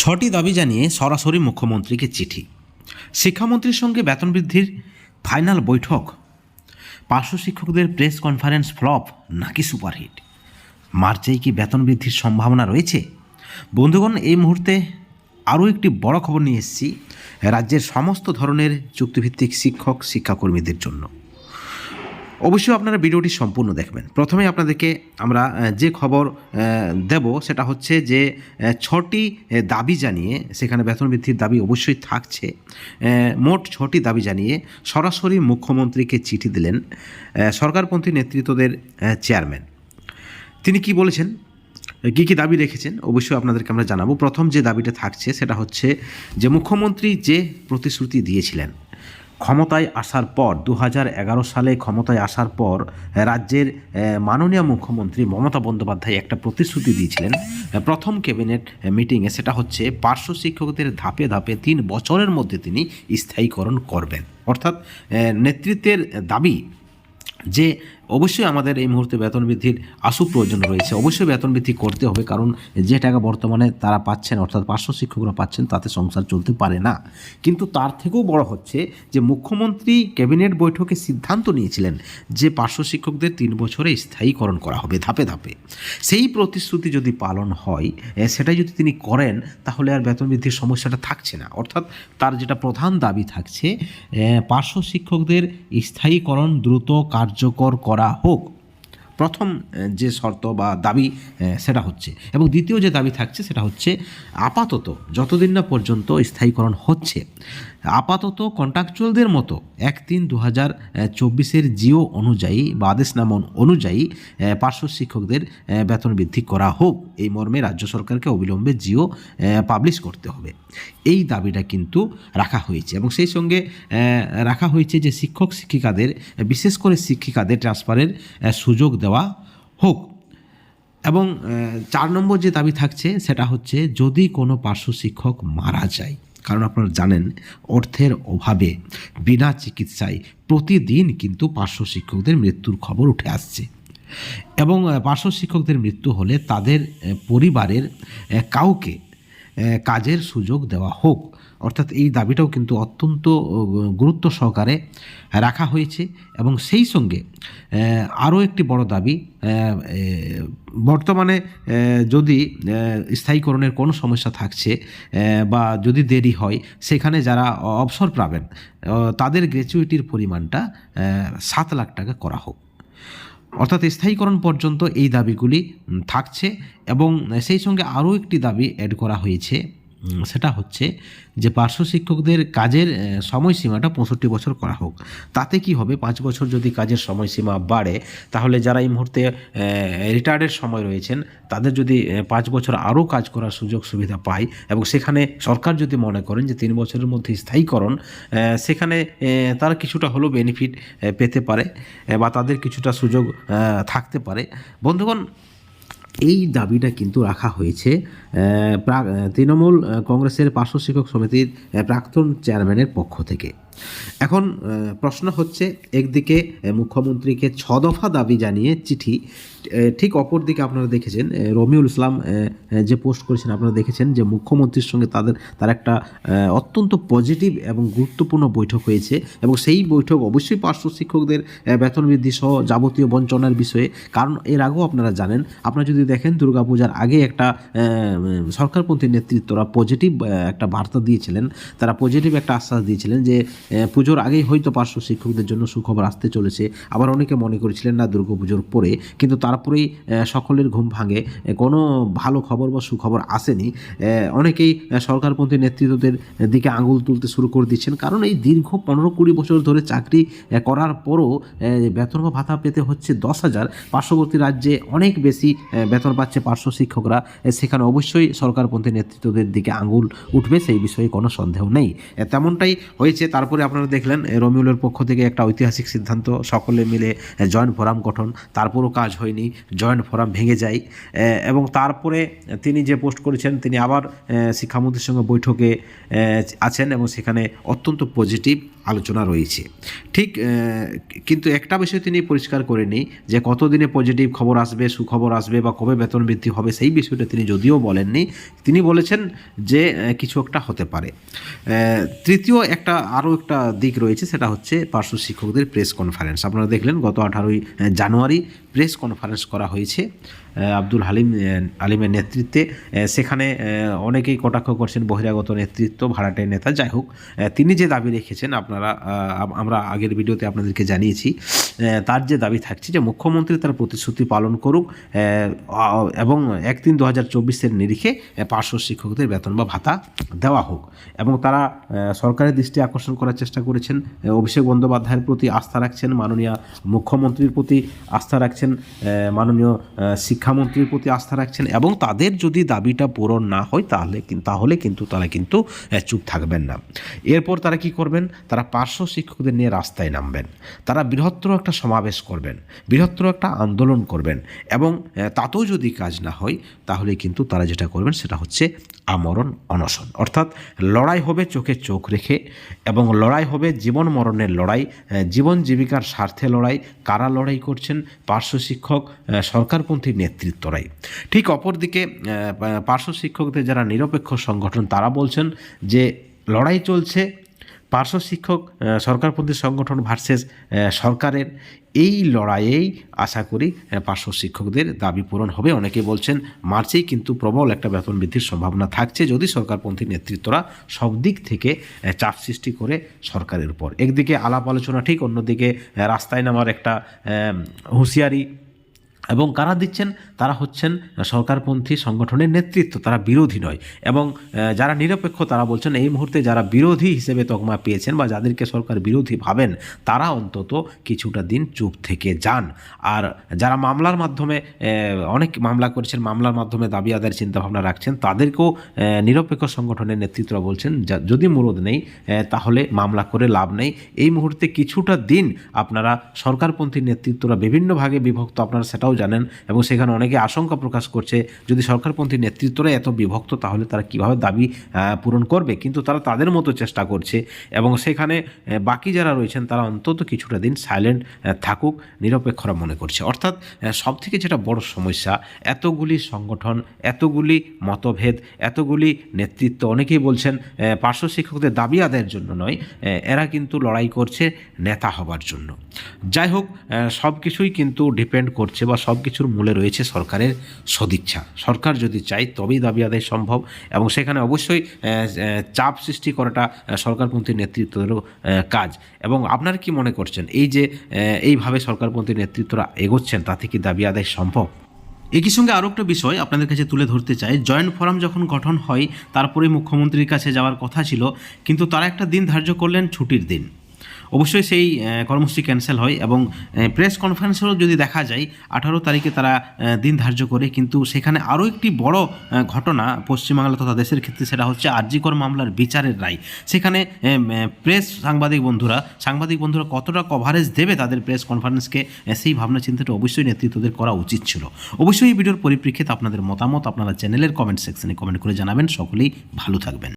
ছটি দাবি জানিয়ে সরাসরি মুখ্যমন্ত্রীকে চিঠি। শিক্ষামন্ত্রীর সঙ্গে বেতন বৃদ্ধির ফাইনাল বৈঠক। পার্শ্ব শিক্ষকদের প্রেস কনফারেন্স ফ্লপ, নাকি সুপারহিট? মার্চেই কি বেতন বৃদ্ধির সম্ভাবনা রয়েছে? বন্ধুগণ, এই মুহূর্তে আরও একটি বড় খবর নিয়ে এসেছি, রাজ্যের সমস্ত ধরনের চুক্তিভিত্তিক শিক্ষক, শিক্ষাকর্মীদের জন্য। অবশ্যই আপনারা ভিডিওটি সম্পূর্ণ দেখবেন। প্রথমে আপনাদেরকে আমরা যে খবর দেব সেটা হচ্ছে যে ছটি দাবি জানিয়ে, সেখানে বেতন বৃদ্ধির দাবি অবশ্যই থাকছে মোট ছটি দাবি জানিয়ে সরাসরি মুখ্যমন্ত্রীকে চিঠি দিলেন সরকারপন্থী নেতৃত্বদের চেয়ারম্যান। তিনি কি বলেছেন? কী কী দাবি রেখেছেন? অবশ্যই আপনাদেরকে আমরা জানাব। প্রথম যে দাবিটা থাকছে সেটা হচ্ছে যে, মুখ্যমন্ত্রী যে প্রতিশ্রুতি দিয়েছিলেন ক্ষমতায় আসার পর দু হাজার এগারো সালে ক্ষমতায় আসার পর, রাজ্যের মাননীয় মুখ্যমন্ত্রী মমতা বন্দ্যোপাধ্যায় একটা প্রতিশ্রুতি দিয়েছিলেন। প্রথম ক্যাবিনেট মিটিংয়ে সেটা হচ্ছে, পার্শ্ব শিক্ষকদের ধাপে ধাপে তিন বছরের মধ্যে তিনি স্থায়ীকরণ করবেন। অর্থাৎ নেতৃত্বের দাবি যে অবশ্যই আমাদের এই মুহূর্তে বেতন বৃদ্ধির আশু প্রয়োজন রয়েছে। অবশ্যই বেতন বৃদ্ধি করতে হবে, কারণ যে টাকা বর্তমানে তারা পাচ্ছেন, অর্থাৎ পার্শ্ব শিক্ষকরা পাচ্ছেন, তাতে সংসার চলতে পারে না। কিন্তু তার থেকেও বড় হচ্ছে যে মুখ্যমন্ত্রী ক্যাবিনেট বৈঠকে সিদ্ধান্ত নিয়েছিলেন যে পার্শ্ব শিক্ষকদের তিন বছরে স্থায়ীকরণ করা হবে ধাপে ধাপে। সেই প্রতিশ্রুতি যদি পালন হয় সেটাই যদি তিনি করেন, তাহলে আর বেতন বৃদ্ধির সমস্যাটা থাকছে না। অর্থাৎ তার যেটা প্রধান দাবি থাকছে পার্শ্ব শিক্ষকদের স্থায়ীকরণ দ্রুত, কার্যকর করা হোক। প্রথম যে শর্ত বা দাবি সেটা হচ্ছে। এবং দ্বিতীয় যে দাবি থাকছে, সেটা হচ্ছে আপাতত যতদিন না পর্যন্ত স্থায়ীকরণ হচ্ছে। আপাতত কন্ট্রাকচুয়ালদের মতো এক তিন দু হাজার চব্বিশের জিও অনুযায়ী বা আদেশনামা অনুযায়ী পার্শ্ব শিক্ষকদের বেতন বৃদ্ধি করা হোক। এই মর্মে রাজ্য সরকারকে অবিলম্বে জিও পাবলিশ করতে হবে। এই দাবিটা কিন্তু রাখা হয়েছে এবং সেই সঙ্গে রাখা হয়েছে যে শিক্ষক, শিক্ষিকাদের বিশেষ করে শিক্ষিকাদের ট্রান্সফারের সুযোগ দেওয়া হোক। এবং চার নম্বর যে দাবি থাকছে সেটা হচ্ছে যদি কোনো পার্শ্ব শিক্ষক মারা যায় কারণ আপনারা জানেন, অর্থের অভাবে বিনা চিকিৎসায় প্রতিদিন কিন্তু পার্শ্ব শিক্ষকদের মৃত্যুর খবর উঠে আসছে। এবং পার্শ্ব শিক্ষকদের মৃত্যু হলে তাদের পরিবারের কাউকে কাজের সুযোগ দেওয়া হোক অর্থাৎ এই দাবিটাও কিন্তু অত্যন্ত গুরুত্ব সহকারে রাখা হয়েছে এবং সেই সঙ্গে আরও একটি বড় দাবি বর্তমানে যদি স্থায়ীকরণের কোনো সমস্যা থাকছে বা যদি দেরি হয়, সেখানে যারা অবসর পাবেন তাদের গ্র্যাচুইটির পরিমাণটা সাত লাখ টাকা করা হোক। অর্থাৎ স্থায়ীকরণ পর্যন্ত এই দাবিগুলি থাকছে এবং সেই সঙ্গে আরও একটি দাবি অ্যাড করা হয়েছে। সেটা হচ্ছে যে পার্শ্ব শিক্ষকদের কাজের সময়সীমাটা পঁয়ষট্টি বছর করা হোক। তাতে কি হবে? পাঁচ বছর যদি কাজের সময়সীমা বাড়ে, তাহলে যারা এই মুহূর্তে রিটায়ার্ডের সময় রয়েছেন, তাদের যদি পাঁচ বছর আরও কাজ করার সুযোগ সুবিধা পায় এবং সেখানে সরকার যদি মনে করেন যে তিন বছরের মধ্যে স্থায়ীকরণ সেখানে তারা কিছুটা হলেও বেনিফিট পেতে পারে বা তাদের কিছুটা সুযোগ থাকতে পারে। বন্ধুগণ এই দাবিটা কিন্তু রাখা হয়েছে। তৃণমূল কংগ্রেসের পার্শ্ব শিক্ষক সমিতির প্রাক্তন চেয়ারম্যানের পক্ষ থেকে। এখন প্রশ্ন হচ্ছে, একদিকে মুখ্যমন্ত্রীকে ছদফা দফা দাবি জানিয়ে চিঠি ঠিক অপর দিকে আপনারা দেখেছেন রমিউল ইসলাম যে পোস্ট করেছেন, আপনারা দেখেছেন যে মুখ্যমন্ত্রীর সঙ্গে তাদের, তার একটা অত্যন্ত পজিটিভ এবং গুরুত্বপূর্ণ বৈঠক হয়েছে এবং সেই বৈঠক অবশ্যই পার্শ্ব শিক্ষকদের বেতন বৃদ্ধি সহ যাবতীয় বঞ্চনার বিষয়ে। কারণ এর আগেও আপনারা জানেন, আপনারা যদি দেখেন দুর্গাপূজার আগে একটা সরকারপন্থী নেতৃত্বরা পজিটিভ একটা বার্তা দিয়েছিলেন। তারা পজিটিভ একটা আশ্বাস দিয়েছিলেন যে পুজোর আগেই হয়তো পার্শ্ব শিক্ষকদের জন্য সুখবর আসতে চলেছে। আবার অনেকে মনে করেছিলেন, না, দুর্গাপুজোর পরে। কিন্তু তারপরেই সকলের ঘুম ভাঙে। কোনো ভালো খবর বা সুখবর আসেনি। অনেকেই সরকারপন্থী নেতৃত্বদের দিকে আঙুল তুলতে শুরু করে দিচ্ছেন। কারণ এই দীর্ঘ পনেরো কুড়ি বছর ধরে চাকরি করার পরও বেতন বা ভাতা পেতে হচ্ছে দশ হাজার। পার্শ্ববর্তী রাজ্যে অনেক বেশি বেতন পাচ্ছে পার্শ্ব শিক্ষকরা। সেখানে অবশ্যই সরকারপন্থী নেতৃত্বদের দিকে আঙুল উঠবে, সেই বিষয়ে কোনো সন্দেহ নেই। তেমনটাই হয়েছে। তারপরে আপনারা দেখলেন রমিউলের পক্ষ থেকে একটা ঐতিহাসিক সিদ্ধান্ত। সকলে মিলে জয়েন্ট ফোরাম গঠন। তারপরও কাজ হয়নি। জয়েন্ট ফোরাম ভেঙে যায়। এবং তারপরে তিনি যে পোস্ট করেছেন, তিনি আবার শিক্ষামন্ত্রীর সঙ্গে বৈঠকে আছেন এবং সেখানে অত্যন্ত পজিটিভ আলোচনা রয়েছে। ঠিক কিন্তু একটা বিষয় তিনি পরিষ্কার করেনি যে কতদিনে পজিটিভ খবর আসবে, সুখবর আসবে বা কবে বেতন বৃদ্ধি হবে, সেই বিষয়টা তিনি যদিও বলেননি। তিনি বলেছেন যে কিছু একটা হতে পারে। তৃতীয় একটা, আরও একটা দিক রয়েছে, সেটা হচ্ছে পার্শ্ব শিক্ষকদের প্রেস কনফারেন্স আপনারা দেখলেন গত আঠারোই জানুয়ারি প্রেস কনফারেন্স করা হয়েছে। আব্দুল হালিম আলিমের নেতৃত্বে সেখানে অনেকেই কটাক্ষ করছেন বহিরাগত নেতৃত্ব ভাড়াটে নেতা। যাই হোক তিনি যে দাবি রেখেছেন আপনারা আমরা আগের ভিডিওতে আপনাদেরকে জানিয়েছি তার যে দাবি থাকছে যে মুখ্যমন্ত্রী তার প্রতিশ্রুতি পালন করুক এবং এক তিন দু হাজার চব্বিশের নিরিখে পার্শ্ব শিক্ষকদের বেতন বা ভাতা দেওয়া হোক। এবং তারা সরকারের দৃষ্টি আকর্ষণ করার চেষ্টা করেছেন অভিষেক বন্দ্যোপাধ্যায়ের প্রতি আস্থা রাখছেন মাননীয় মুখ্যমন্ত্রীর প্রতি আস্থা রাখছেন মাননীয় আহ, শিক্ষামন্ত্রীর প্রতি আস্থা রাখছেন এবং তাদের যদি দাবিটা পূরণ না হয় তাহলে তাহলে কিন্তু তারা কিন্তু চুপ থাকবেন না। এরপর তারা কি করবেন? তারা পার্শ্ব শিক্ষকদের নিয়ে রাস্তায় নামবেন। তারা বৃহত্তর একটা সমাবেশ করবেন, বৃহত্তর একটা আন্দোলন করবেন এবং তাতেও যদি কাজ না হয় তাহলে কিন্তু তারা যেটা করবেন সেটা হচ্ছে আমরণ, অনশন। অর্থাৎ লড়াই হবে চোখে চোখ রেখে এবং লড়াই হবে জীবন মরণের লড়াই জীবন জীবিকার স্বার্থে লড়াই। কারা লড়াই করছেন? পার্শ্ব শিক্ষক সরকারপন্থী সরকারপন্থী নেতৃত্বরাই ঠিক অপরদিকে পার্শ্ব শিক্ষকদের যারা নিরপেক্ষ সংগঠন, তারা বলছেন যে লড়াই চলছে, পার্শ্ব শিক্ষক সরকারপন্থী সংগঠন ভার্সেস সরকারের। এই লড়াইয়েই আশা করি পার্শ্ব শিক্ষকদের দাবি পূরণ হবে। অনেকে বলছেন মার্চেই কিন্তু প্রবল একটা বেতন বৃদ্ধির সম্ভাবনা থাকছে যদি সরকারপন্থী নেতৃত্বরা সব দিক থেকে চাপ সৃষ্টি করে সরকারের উপর। একদিকে আলাপ আলোচনা ঠিক, অন্যদিকে রাস্তায় নামার একটা হুঁশিয়ারি এবং কারা দিচ্ছেন? তারা হচ্ছেন সরকারপন্থী সংগঠনের নেতৃত্ব, তারা বিরোধী নয়। এবং যারা নিরপেক্ষ, তারা বলছেন এই মুহূর্তে যারা বিরোধী হিসেবে তকমা পেয়েছেন বা যাদেরকে সরকার বিরোধী ভাবেন, তারা অন্তত কিছুটা দিন চুপ থেকে যান। আর যারা মামলার মাধ্যমে অনেক মামলা করেছেন, মামলার মাধ্যমে দাবি আদায়ের চিন্তাভাবনা রাখছেন, তাদেরকেও নিরপেক্ষ সংগঠনের নেতৃত্বরা বলছেন যদি মুরদ নেই তাহলে মামলা করে লাভ নেই। এই মুহূর্তে কিছুটা দিন আপনারা সরকারপন্থী নেতৃত্বরা বিভিন্ন ভাগে বিভক্ত, আপনারা সেটাও জানেন এবং সেখানে অনেকে আশঙ্কা প্রকাশ করছে, যদি সরকারপন্থী নেতৃত্বরা এত বিভক্ত, তাহলে তারা কীভাবে দাবি পূরণ করবে? কিন্তু তারা তাদের মতো চেষ্টা করছে এবং সেখানে বাকি যারা রয়েছেন, তারা অন্তত কিছুটা দিন সাইলেন্ট থাকুক, নিরপেক্ষরা মনে করছে। অর্থাৎ সব থেকে যেটা বড় সমস্যা, এতগুলি সংগঠন, এতগুলি মতভেদ, এতগুলি নেতৃত্ব, অনেকেই বলছেন পার্শ্ব শিক্ষকদের দাবি আদায়ের জন্য নয় এরা কিন্তু লড়াই করছে নেতা হবার জন্য। যাই হোক সব কিছুই কিন্তু ডিপেন্ড করছে বা সব কিছুর মূলে রয়েছে সরকারের সদিচ্ছা। সরকার যদি চায় তবেই দাবি আদায় সম্ভব এবং সেখানে অবশ্যই চাপ সৃষ্টি করাটা সরকারপন্থী নেতৃত্বেরও কাজ। এবং আপনারা কি মনে করছেন? এই যে এইভাবে সরকারপন্থী নেতৃত্বরা এগোচ্ছেন, তাতে কি দাবি আদায় সম্ভব? একই সঙ্গে আরও একটা বিষয় আপনাদের কাছে তুলে ধরতে চাই। জয়েন্ট ফোরাম যখন গঠন হয় তারপরে মুখ্যমন্ত্রীর কাছে যাওয়ার কথা ছিল, কিন্তু তারা একটা দিন ধার্য করলেন ছুটির দিন। অবশ্যই সেই কর্মসূচি ক্যান্সেল হয় এবং প্রেস কনফারেন্সেরও যদি দেখা যায়, আঠারো তারিখে তারা দিন ধার্য করে, কিন্তু সেখানে আরও একটি বড় ঘটনা পশ্চিমবাংলা তথা দেশের ক্ষেত্রে সেটা হচ্ছে আরজিকর মামলার বিচারের রায়। সেখানে প্রেস সাংবাদিক বন্ধুরা সাংবাদিক বন্ধুরা কতটা কভারেজ দেবে তাদের প্রেস কনফারেন্সকে সেই ভাবনা চিন্তাটা অবশ্যই নেতৃত্বদের করা উচিত ছিল। অবশ্যই এই ভিডিওর পরিপ্রেক্ষিতে আপনাদের মতামত আপনারা চ্যানেলের কমেন্ট সেকশনে কমেন্ট করে জানাবেন। সকলেই ভালো থাকবেন।